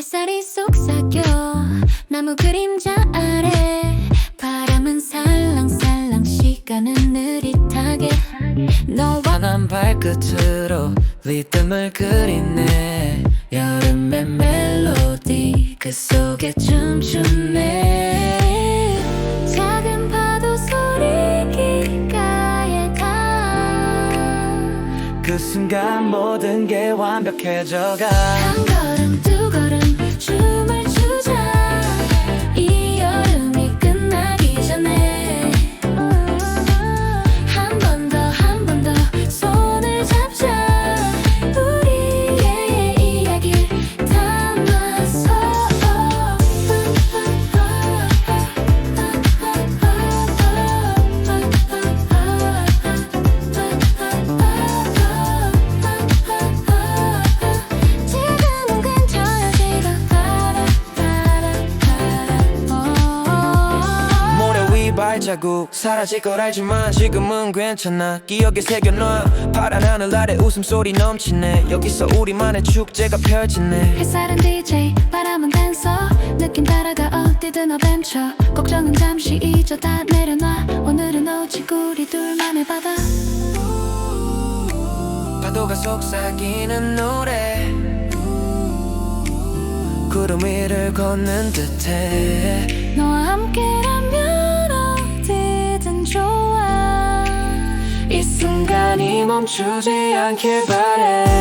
햇살이 속삭여 나무 그림자 아래 바람은 살랑살랑 시간은 느릿하게 너와 환한 발끝으로 리듬을 그리네. 여름의 멜로디 그 속에 춤추네. 작은 파도 소리 귓가에 닿아 그 순간 모든 게 완벽해져가. 한 걸음 두 걸음 춤 발자국 사라질 걸 알지만 지금은 괜찮아. 기억에 새겨놔. 파란 하늘 아래 웃음소리 넘치네. 여기서 우리만의 축제가 펼치네. 햇살은 DJ 바람은 댄서 느낌 따라가 어디든 어벤처 걱정은 잠시 잊어 다 내려놔. 오늘은 오직 우리 둘만의 바다. 파도가 속삭이는 노래. 구름 위를 걷는 듯해 좋아 이 순간이 멈추지 않길 바래